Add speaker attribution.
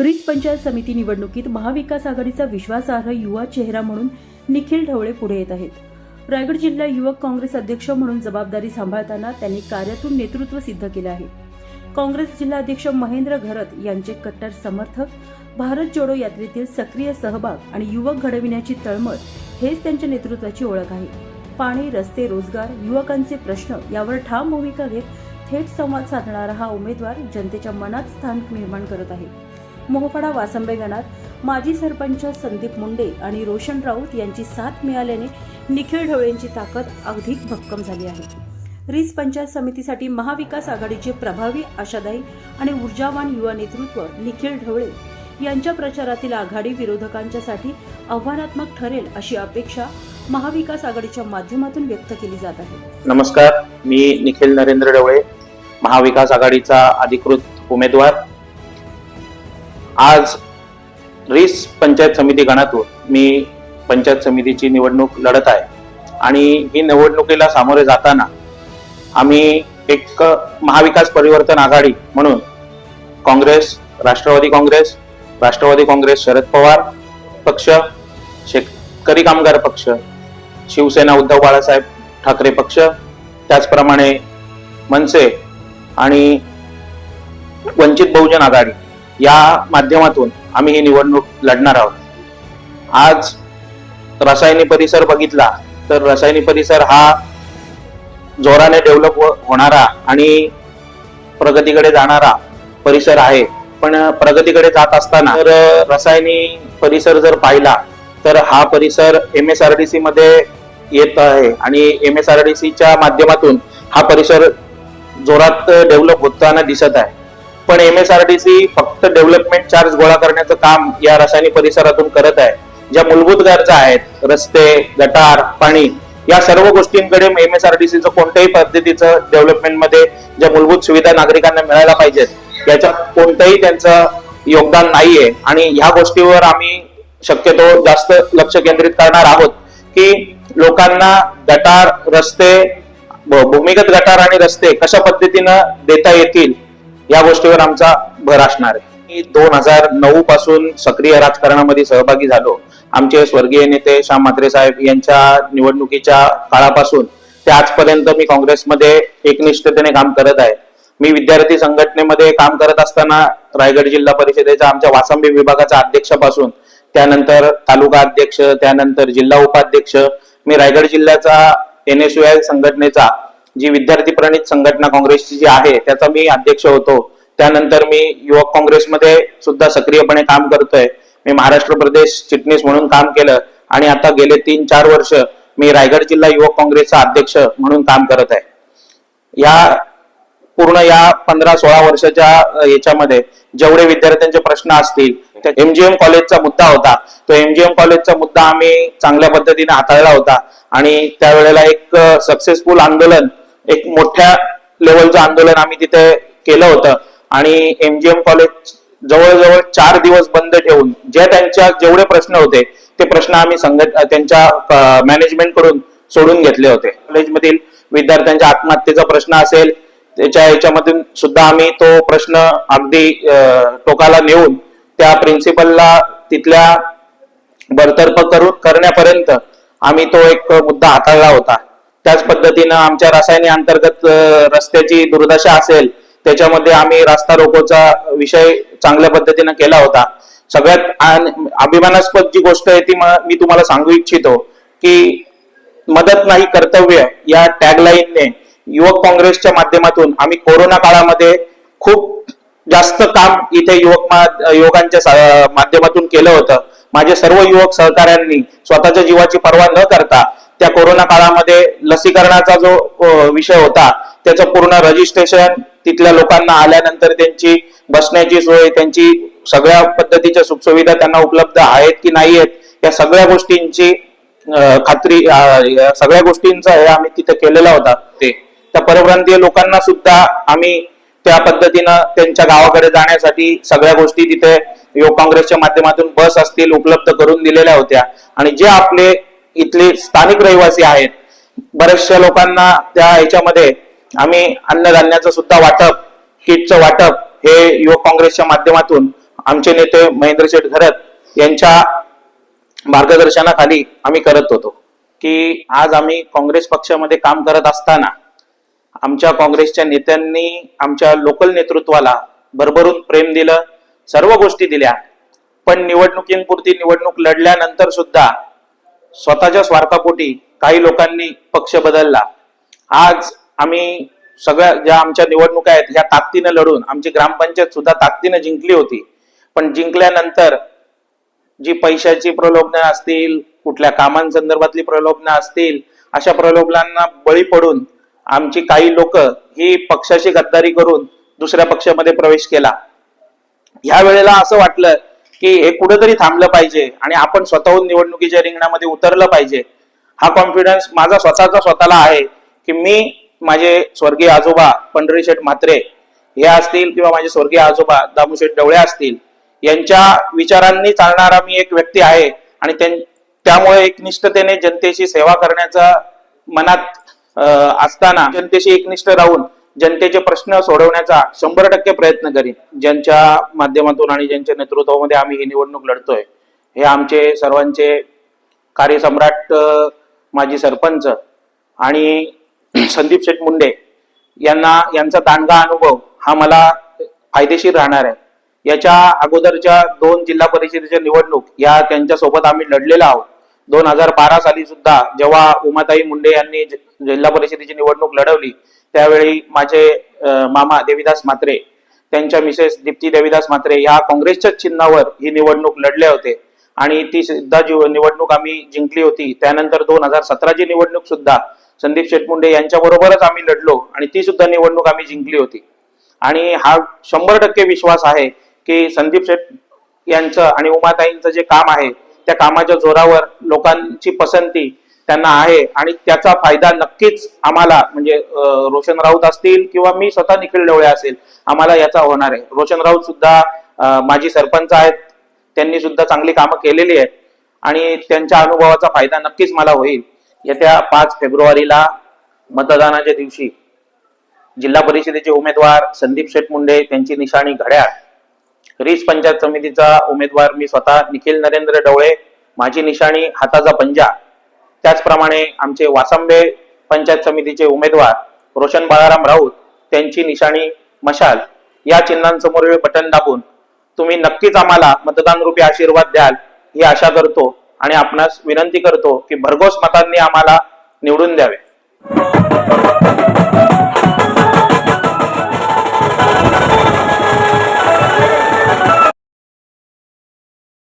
Speaker 1: रिस पंचायत समिती निवडणुकीत महाविकास आघाडीचा विश्वासार्ह युवा चेहरा म्हणून निखिल ढवळे पुढे येत आहेत. रायगड जिल्हा युवक काँग्रेस अध्यक्ष म्हणून जबाबदारी सांभाळताना त्यांनी कार्यातून नेतृत्व सिद्ध केले आहे. काँग्रेस जिल्हाध्यक्ष महेंद्र घरत यांचे कट्टर समर्थक भारत जोडो यात्रेतील सक्रिय सहभाग आणि युवक घडविण्याची तळमळ हेच त्यांच्या नेतृत्वाची ओळख आहे. पाणी रस्ते रोजगार युवकांचे प्रश्न यावर ठाम भूमिका घेत थेट संवाद साधणारा हा उमेदवार जनतेच्या मनात स्थान निर्माण करत आहे. मोहफडा वासंबे गणात माजी सरपंच संदीप मुंडे आणि रोशन राऊत यांची साथ मिळाल्याने निखिल ढवळेंची ताकद अधिक भक्कम झाली आहे. रीस पंचायत समितीसाठी महाविकास आघाडीचे प्रभावी आशादायी आणि ऊर्जावान युवा नेतृत्व निखिल ढवळे यांच्या प्रचारातील आघाडी विरोधकांच्यासाठी आव्हानात्मक ठरेल अशी अपेक्षा महाविकास आघाडीच्या माध्यमातून व्यक्त केली जात आहे.
Speaker 2: नमस्कार मी निखिल नरेंद्र डवळे महाविकास आघाडीचा अधिकृत उमेदवार. आज रिस पंचायत समिती गणातून मी पंचायत समितीची निवडणूक लढत आहे. आणि ही निवडणुकीला सामोरे जाताना आम्ही एक महाविकास परिवर्तन आघाडी म्हणून काँग्रेस राष्ट्रवादी काँग्रेस राष्ट्रवादी काँग्रेस शरद पवार पक्ष शेतकरी कामगार पक्ष शिवसेना उद्धव बाळासाहेब ठाकरे पक्ष त्याचप्रमाणे मनसे आणि वंचित बहुजन आघाडी. या माध्यमातून आम्ही ही निवडणूक लढणार आहोत. आज रसायनी परिसर बघितला तर रसायनी परिसर हा जोराने डेव्हलप हो-, होणारा आणि प्रगतीकडे जाणारा परिसर आहे. पण प्रगतीकडे जात असताना तर रसायनी परिसर जर पाहिला तर हा परिसर M S R D C मध्ये येत आहे आणि एम एस आर डी सीच्या माध्यमातून हा परिसर जोरात डेव्हलप होताना दिसत आहे. पण एम एस आर सी फक्त डेव्हलपमेंट चार्ज गोळा करण्याचं काम या रासायनिक परिसरातून करत आहे. ज्या मूलभूत गरजा आहेत रस्ते गटार पाणी या सर्व गोष्टींकडे एम एस आर सीचं कोणत्याही पद्धतीचं डेव्हलपमेंटमध्ये ज्या मूलभूत सुविधा नागरिकांना मिळायला पाहिजेत याच्यात कोणतंही त्यांचं योगदान नाहीये. आणि ह्या गोष्टीवर आम्ही शक्यतो जास्त लक्ष केंद्रित करणार आहोत की लोकांना गटार रस्ते भूमिगत गटार आणि रस्ते कशा पद्धतीनं देता येतील या गोष्टीवर आमचा भर असणार आहे. मी दोन हजार नऊ पासून सक्रिय राजकारणामध्ये सहभागी झालो. आमचे स्वर्गीय नेते श्याम म्हात्रे साहेब यांच्या निवडणुकीच्या काळापासून ते आजपर्यंत मी काँग्रेसमध्ये एकनिष्ठतेने काम करत आहे. मी विद्यार्थी संघटनेमध्ये काम करत असताना रायगड जिल्हा परिषदेच्या आमच्या वासंबी विभागाच्या अध्यक्षापासून त्यानंतर तालुका अध्यक्ष त्यानंतर जिल्हा उपाध्यक्ष मी रायगड जिल्ह्याचा एन एस संघटनेचा जी विद्यार्थी प्रणित संघटना काँग्रेसची जी आहे त्याचा मी अध्यक्ष होतो. त्यानंतर मी युवक काँग्रेसमध्ये सुद्धा सक्रियपणे काम करतोय. मी महाराष्ट्र प्रदेश चिटणीस म्हणून काम केलं आणि आता गेले तीन चार वर्ष मी रायगड जिल्हा युवक काँग्रेसचा अध्यक्ष म्हणून काम करत आहे. या पूर्ण या पंधरा सोळा वर्षाच्या याच्यामध्ये जेवढे विद्यार्थ्यांचे प्रश्न असतील एमजीएम कॉलेजचा मुद्दा होता. तो एमजीएम कॉलेजचा मुद्दा आम्ही चांगल्या पद्धतीने हाताळला होता. आणि त्यावेळेला एक सक्सेसफुल आंदोलन एक मोठ्या लेवलचं आंदोलन आम्ही तिथे केलं होतं. आणि एमजीएम कॉलेज जवळजवळ चार दिवस बंद ठेवून जे त्यांच्या जेवढे प्रश्न होते ते प्रश्न आम्ही संघट त्यांच्या मॅनेजमेंटकडून सोडून घेतले होते. कॉलेजमधील विद्यार्थ्यांच्या आत्महत्येचा प्रश्न असेल त्याच्या याच्यामधून सुद्धा आम्ही तो प्रश्न अगदी टोकाला नेऊन त्या प्रिन्सिपलला तिथल्या बरतर्फ करून करण्यापर्यंत आम्ही तो एक मुद्दा हाताळला होता. त्याच पद्धतीनं आमच्या रसायने अंतर्गत रस्त्याची दुर्दशा असेल त्याच्यामध्ये आम्ही रास्ता रोकोचा विषय चांगल्या पद्धतीनं केला होता. सगळ्यात अभिमानास्पद जी गोष्ट आहे ती मी तुम्हाला सांगू इच्छितो की मदत नाही कर्तव्य या टॅगलाईनने युवक काँग्रेसच्या माध्यमातून आम्ही कोरोना काळामध्ये खूप जास्त काम इथे युवक युवकांच्या माध्यमातून केलं होतं. माझे सर्व युवक सहकाऱ्यांनी स्वतःच्या जीवाची पर्वा न करता त्या कोरोना काळामध्ये लसीकरणाचा जो विषय होता त्याचं पूर्ण रजिस्ट्रेशन तिथल्या लोकांना आल्यानंतर त्यांची बसण्याची सोय त्यांची सगळ्या पद्धतीच्या सुखसुविधा त्यांना उपलब्ध आहेत की नाही आहेत या सगळ्या गोष्टींची खात्री सगळ्या गोष्टींचा हे आम्ही तिथे केलेला होता. ते. त्या परप्रांतीय लोकांना सुद्धा आम्ही त्या पद्धतीनं त्यांच्या गावाकडे जाण्यासाठी सगळ्या गोष्टी तिथे युवक काँग्रेसच्या माध्यमातून बस असतील उपलब्ध करून दिलेल्या होत्या. आणि जे आपले इथले स्थानिक रहिवासी आहेत. बऱ्याचशा लोकांना त्या ह्याच्यामध्ये आम्ही अन्नधान्याचं सुद्धा वाटप किटचं वाटप हे युवक काँग्रेसच्या माध्यमातून आमचे नेते महेंद्र शेठ घरत यांच्या मार्गदर्शनाखाली आम्ही करत होतो. की आज आम्ही काँग्रेस पक्षामध्ये काम करत असताना आमच्या काँग्रेसच्या नेत्यांनी आमच्या लोकल नेतृत्वाला भरभरून प्रेम दिलं सर्व गोष्टी दिल्या. पण निवडणुकींपुरती निवडणूक लढल्यानंतर सुद्धा स्वतःच्या स्वार्थापोटी काही लोकांनी पक्ष बदलला. आज आम्ही सगळ्या ज्या आमच्या निवडणुका आहेत ह्या ताकदीनं लढून आमची ग्रामपंचायत सुद्धा ताकदीनं जिंकली होती. पण जिंकल्यानंतर जी पैशाची प्रलोभनं असतील कुठल्या कामांसंदर्भातली प्रलोभनं असतील अशा प्रलोभनांना बळी पडून आमची काही लोक ही पक्षाची गद्दारी करून दुसऱ्या पक्षामध्ये प्रवेश केला. ह्या वेळेला असं वाटलं की हे कुठेतरी थांबलं पाहिजे आणि आपण स्वतःहून निवडणुकीच्या रिंगणामध्ये उतरलं पाहिजे. हा कॉन्फिडन्स माझा स्वतःचा स्वतःला आहे की मी माझे स्वर्गीय आजोबा पंढरी शेठ म्हात्रे हे असतील किंवा माझे स्वर्गीय आजोबा दामूशेठ डवळे असतील यांच्या विचारांनी चालणारा मी एक व्यक्ती आहे आणि त्यामुळे एकनिष्ठतेने जनतेची सेवा करण्याचा मनात असताना जनतेशी एकनिष्ठ राहून जनतेचे प्रश्न सोडवण्याचा शंभर टक्के प्रयत्न करीन. ज्यांच्या माध्यमातून आणि ज्यांच्या नेतृत्वामध्ये आम्ही ही निवडणूक लढतोय हे आमचे सर्वांचे कार्यसम्राट माजी सरपंच आणि संदीप शेठ मुंडे यांना यांचा दांडगा अनुभव हा मला फायदेशीर राहणार आहे. याच्या अगोदरच्या दोन जिल्हा परिषदेच्या निवडणूक या त्यांच्यासोबत आम्ही लढलेलो आहोत. दोन हजार बारा साली सुद्धा जेव्हा उमाताई मुंडे यांनी जिल्हा परिषदेची निवडणूक लढवली त्यावेळी माझे मामा देविदास म्हात्रे त्यांच्या मिसेस दीप्ती देविदास म्हात्रे या काँग्रेसच्याच चिन्हावर ही निवडणूक लढले होते. आणि ती सुद्धा जी निवडणूक आम्ही जिंकली होती त्यानंतर दोन हजार सतराची निवडणूक सुद्धा संदीप शेटमुंडे यांच्या बरोबरच आम्ही लढलो आणि ती सुद्धा निवडणूक आम्ही जिंकली होती. आणि हा शंभर टक्के विश्वास आहे की संदीप शेट यांचं आणि उमाताईंचं जे काम आहे त्या कामाच्या जोरावर लोकांची पसंती त्यांना आहे आणि त्याचा फायदा नक्कीच आम्हाला म्हणजे रोशन राऊत असतील किंवा मी स्वतः निखिल डवळे असेल आम्हाला याचा होणार आहे. रोशन राऊत सुद्धा माजी सरपंच आहेत. त्यांनी सुद्धा चांगली कामं केलेली आहेत. आणि त्यांच्या अनुभवाचा फायदा नक्कीच मला होईल. येत्या पाच फेब्रुवारीला मतदानाच्या दिवशी जिल्हा परिषदेचे उमेदवार संदीप शेठ मुंडे त्यांची निशाणी घड्याळ. रीस पंचायत समितीचा उमेदवार मी स्वतः निखिल नरेंद्र डवळे माझी निशाणी हाताचा पंजा. त्याचप्रमाणे आमचे वासंबे पंचायत समितीचे उमेदवार रोशन बाळाराम राऊत त्यांची निशाणी मशाल या चिन्हांसमोर बटन दाबून तुम्ही नक्कीच आम्हाला मतदान रूपी आशीर्वाद द्याल ही आशा करतो आणि आपणास विनंती करतो की भरघोस मतांनी आम्हाला निवडून द्यावे.